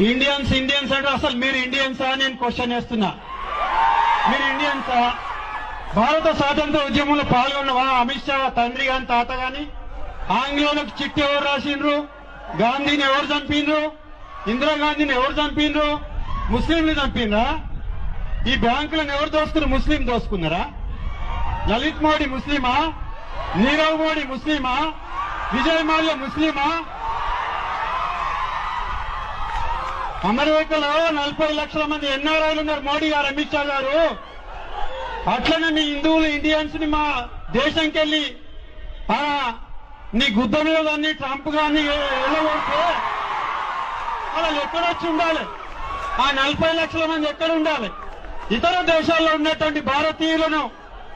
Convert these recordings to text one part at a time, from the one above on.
Indians Indians అంటే అసలు మీరు ఇండియన్సా నేను క్వశ్చన్ చేస్తున్నా. మీరు ఇండియన్సా భారత స్వాతంత్ర ఉద్యమంలో పాల్గొన్నవా అమిత్ షా తండ్రి గాని తాత గాని ఆంగ్లేయులకు చిట్టి ఎవరు రాసిండ్రు? గాంధీని ఎవరు చంపిండ్రు? ఇందిరాగాంధీని ఎవరు చంపిండ్రు? ముస్లింలు చంపిండ్రా? ఈ బ్యాంకులను ఎవరు దోసుకున్నారు? ముస్లిం దోసుకున్నారా? లలిత్ మోడీ ముస్లిమా? నీరవ్ మోడీ ముస్లిమా? విజయ్ మాల్య ముస్లిమా? అమెరికాలో నలభై లక్షల మంది ఎన్ఆర్ఐలు ఉన్నారు మోడీ గారు అమిత్ షా గారు. అట్లనే మీ హిందువులు ఇండియన్స్ని మా దేశంకి వెళ్ళి ఆ, నీ గుద్ద కానీ ట్రంప్ కానీ వెళ్ళబడితే వాళ్ళు ఎక్కడొచ్చి ఉండాలి? ఆ నలభై లక్షల మంది ఎక్కడ ఉండాలి? ఇతర దేశాల్లో ఉన్నటువంటి భారతీయులను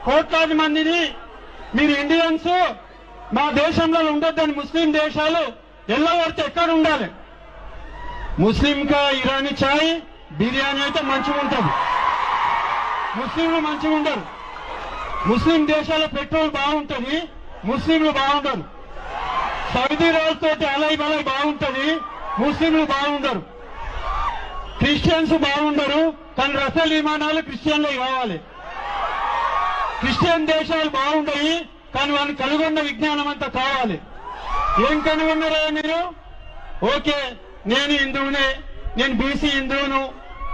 కోట్లాది మందిని మీరు ఇండియన్స్ మా దేశంలో ఉండొద్దని ముస్లిం దేశాలు ఎల్లవడితే ఎక్కడ ఉండాలి? ముస్లిం కా ఇరానీ చాయ్ బిర్యానీ అయితే మంచిగా ఉంటుంది. ముస్లింలు మంచిగా ఉండరు. ముస్లిం దేశాల పెట్రోల్ బాగుంటది ముస్లింలు బాగుండరు. సౌదీ రాజుతోటి అలై బలై బాగుంటది ముస్లింలు బాగుండరు. క్రిస్టియన్స్ బాగుండరు కానీ రసల్ విమానాలు క్రిస్టియన్లే కావాలి. క్రిస్టియన్ దేశాలు బాగుంటాయి కానీ వాళ్ళు కనుగొన్న విజ్ఞానం అంతా కావాలి. ఏం కనుగొన్నారా మీరు? ఓకే. నేను హిందువునే నేను బీసీ హిందువును.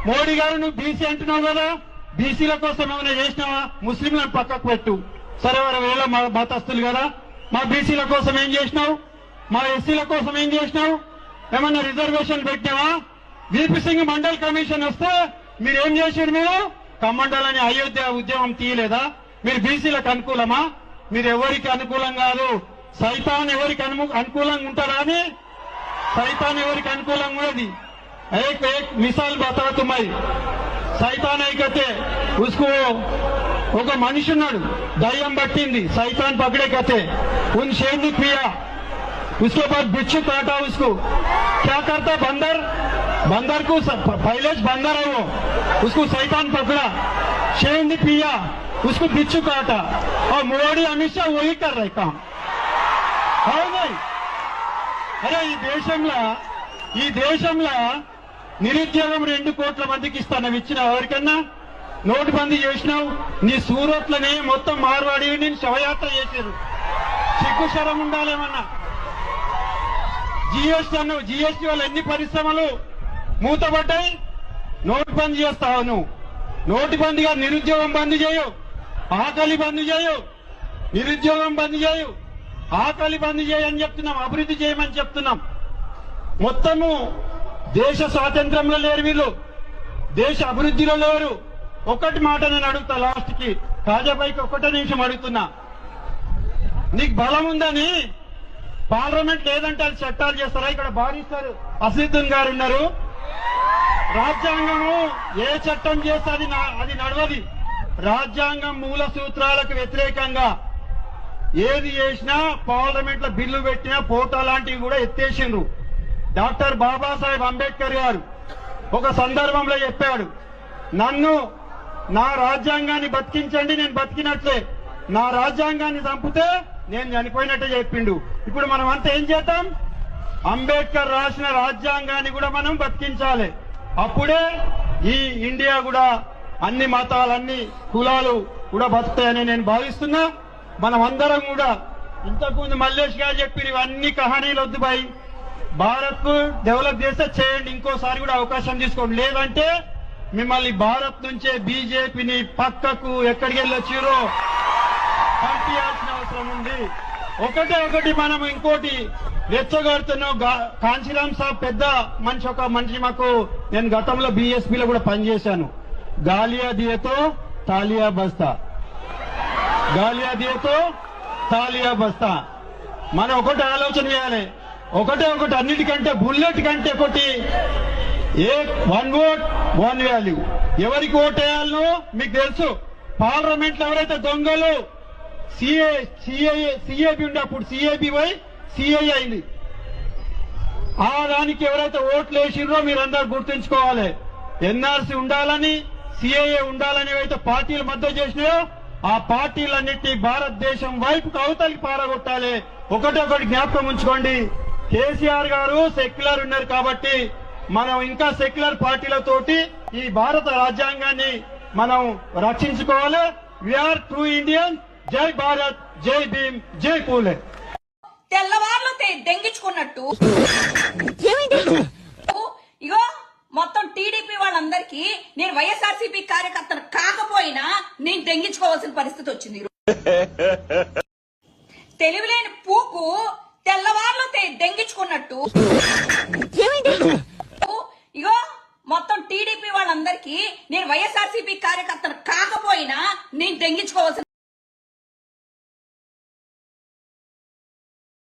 మోడీ గారు నువ్వు బీసీ అంటున్నావు కదా? బీసీల కోసం ఏమైనా చేసినావా? ముస్లింలను పక్కకు పెట్టు. సరే వేళ మా మతస్థులు కదా. మా బీసీల కోసం ఏం చేసినావు? మా ఎస్సీల కోసం ఏం చేసినావు? ఏమన్నా రిజర్వేషన్ పెట్టినావా? వీపీ సింగ్ మండల్ కమిషన్ వస్తే మీరు ఏం చేశారు మీరు? కమండలని అయోధ్య ఉద్యమం తీయలేదా? మీరు బీసీలకు అనుకూలమా? మీరు ఎవరికి అనుకూలం కాదు? సైతాన్ ఎవరికి అనుకూలంగా ఉంటారా అని సైతాన్ ఎవరికి అనుకూలంగా ఉన్నది एक एक मिसाल बता तुम्हारी సైతాన్ అయికతే ఉస్కో ఒక మనిషి ఉన్నాడు దయ్యం పట్టింది సైతాన్ పకడే కతే ఉన్ शेरनी पिया उसके बाद बिच्छू काटा उसको क्या करता बंदर बंदर को स- पहले से बंदर है वो उसको शैतान पकड़ा शेर ने पिया उसको बिच्छू काटा और मोदी अमित शाह वही कर रहे काम है नहीं అరే ఈ దేశంలో ఈ దేశంలో నిరుద్యోగం రెండు కోట్ల మందికి ఇస్తాను ఇచ్చిన ఎవరికన్నా? నోటు బందీ చేసినావు. నీ సూరత్లనే మొత్తం మార్వాడి నేను శవయాత్ర చేశారు సిగ్గు ఉండాలేమన్నా జిఎస్టీ అన్నావు. జిఎస్టీ వల్ల ఎన్ని పరిశ్రమలు మూతపడ్డాయి? నోటు బంద్ చేస్తావు నువ్వు? నోటు బందీగా నిరుద్యోగం బంద్ చేయు. ఆకలి బంద్ చేయు. నిరుద్యోగం బంద్ చేయు. ఆకలి బంద్ చేయని చెప్తున్నాం అభివృద్ధి చేయమని చెప్తున్నాం. మొత్తము దేశ స్వాతంత్రంలో లేరు వీళ్ళు. దేశ అభివృద్ధిలో లేరు. ఒక్కటి మాట నేను అడుగుతా లాస్ట్కి కాజాబాయికి ఒక్కటే నిమిషం అడుగుతున్నా. నీకు బలం ఉందని పార్లమెంట్ లేదంటే వాళ్ళు చట్టాలు చేస్తారా? ఇక్కడ భావిస్తారు అసిద్దున్ గారు ఉన్నారు. రాజ్యాంగము ఏ చట్టం చేస్తే అది నా- అది నడవది. రాజ్యాంగం మూల సూత్రాలకు వ్యతిరేకంగా ఏది చేసినా పార్లమెంట్లో బిల్లు పెట్టినా ఫోటో లాంటివి కూడా ఎత్తేసిండ్రు. డాక్టర్ బాబాసాహెబ్ అంబేద్కర్ గారు ఒక సందర్భంలో చెప్పాడు నన్ను నా రాజ్యాంగాన్ని బతికించండి నేను బతికినట్లే. నా రాజ్యాంగాన్ని చంపితే నేను చనిపోయినట్టే చెప్పిండు. ఇప్పుడు మనం అంతా ఏం చేద్దాం? అంబేద్కర్ రాసిన రాజ్యాంగాన్ని కూడా మనం బతికించాలి. అప్పుడే ఈ ఇండియా కూడా అన్ని మతాలన్నీ కులాలు కూడా బతుకుతాయని నేను భావిస్తున్నా. మనం అందరం కూడా ఇంతకుముందు మల్లేష్ గారు చెప్పిన ఇవన్నీ కహానీలు వద్దు బాయ్. భారత్కు డెవలప్ చేస్తే చేయండి ఇంకోసారి కూడా అవకాశం తీసుకోండి. లేదంటే మిమ్మల్ని భారత్ నుంచే బీజేపీని పక్కకు ఎక్కడికి వెళ్ళొచ్చిరో పంపించాల్సిన అవసరం ఉంది. ఒకటే ఒకటి మనం ఇంకోటి రెచ్చగొడుతున్నాం. గా- కాంచీరామ్ సాబ్ పెద్ద మనిషి ఒక మనిషి మాకు నేను గతంలో బీఎస్పీలో కూడా పనిచేశాను. గాలియా దియతో తాలియా బస్తా. గాలియా దియతో తాలియా బస్తా. మనం ఒకటి ఆలోచన చేయాలి. ఒకటే ఒకటి అన్నిటికంటే బుల్లెట్ కంటే ఒకటి ఏ వన్ ఓట్ వన్ వాల్యూ. ఎవరికి ఓట్ వేయాలనో మీకు తెలుసు. పార్లమెంట్లో ఎవరైతే దొంగలు సిఏ సిఐ సిఏబి ఉండే అప్పుడు సిఏబి వై సిఐ అయింది. ఆ దానికి ఎవరైతే ఓట్లు వేసిండ్రో మీరందరూ గుర్తుంచుకోవాలి. ఎన్ఆర్సీ ఉండాలని సిఐఏ ఉండాలని అయితే పార్టీలు మద్దతు చేసినాయో ఆ పార్టీలన్నిటి భారతదేశం వైపు అవతలికి పారగొట్టాలి. ఒకటొకటి జ్ఞాపకం ఉంచుకోండి. కేసీఆర్ గారు సెక్యులర్ ఉన్నారు కాబట్టి మనం ఇంకా సెక్యులర్ పార్టీలతోటి ఈ భారత రాజ్యాంగాన్ని మనం రక్షించుకోవాలి. విఆర్ ట్రూ ఇండియన్ జై భారత్ జై భీమ్ జై పూలే. తెల్లవార్లు తె- దెంగించుకున్నట్టు ఇగో మొత్తం టీడీపీ వాళ్ళందరికీ నేను వైఎస్ఆర్సీపీ కార్యకర్తను కాకపోయినా నేను దెంగించుకోవాల్సిన పరిస్థితి వచ్చింది. తెలివిలేని పూకు తెల్లవార్లు దెంగించుకున్నట్టు ఇగో మొత్తం టీడీపీ వాళ్ళందరికీ నేను వైఎస్ఆర్సీపీ కార్యకర్తను కాకపోయినా నేను దెంగించుకోవాల్సిన